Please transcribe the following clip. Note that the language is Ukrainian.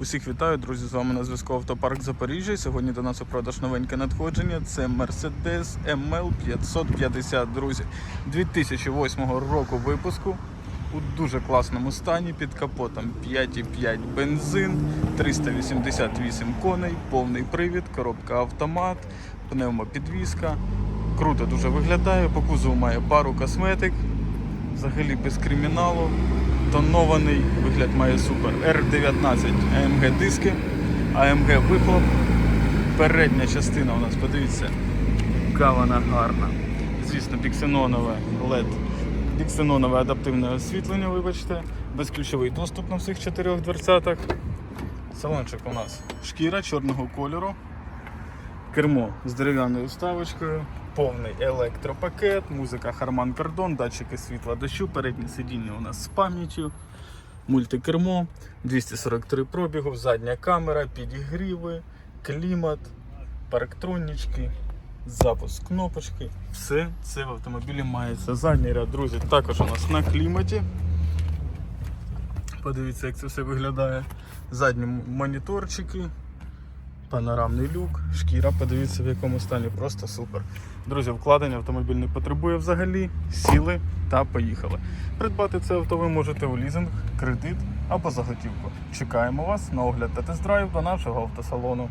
Усіх вітаю, друзі. З вами на зв'язку Автопарк Запоріжжя. Сьогодні до нас у продаж новеньке надходження. Це Mercedes ML 550, друзі. 2008 року випуску. У дуже класному стані під капотом 5,5 бензин, 388 коней, повний привід, коробка автомат, пневмопідвізка. Круто дуже виглядає. По кузову має пару косметик, взагалі без криміналу. Тонований вигляд має супер. R19 AMG диски, AMG вихлоп. Передня частина у нас, подивіться, яка вона гарна. Звісно, біксенонове LED, біксенонове адаптивне освітлення, вибачте, безключовий доступ на всіх чотирьох дверцятах. Салончик у нас шкіра чорного кольору. Кермо з дерев'яною вставочкою, повний електропакет, музика Harman Kardon, датчики світла дощу, переднє сидіння у нас з пам'яттю, мультикермо, 243 пробігу, задня камера, підігріви, клімат, парктронічки, запуск кнопочки. Все це в автомобілі мається. Задній ряд, друзі, також у нас на кліматі. Подивіться, як це все виглядає. Задні моніторчики, Панорамний люк, шкіра, подивіться в якому стані, просто супер. Друзі, вкладення автомобіль не потребує взагалі, сіли та поїхали. Придбати це авто ви можете у лізинг, кредит або заготівку. Чекаємо вас на огляд та тест-драйв до нашого автосалону.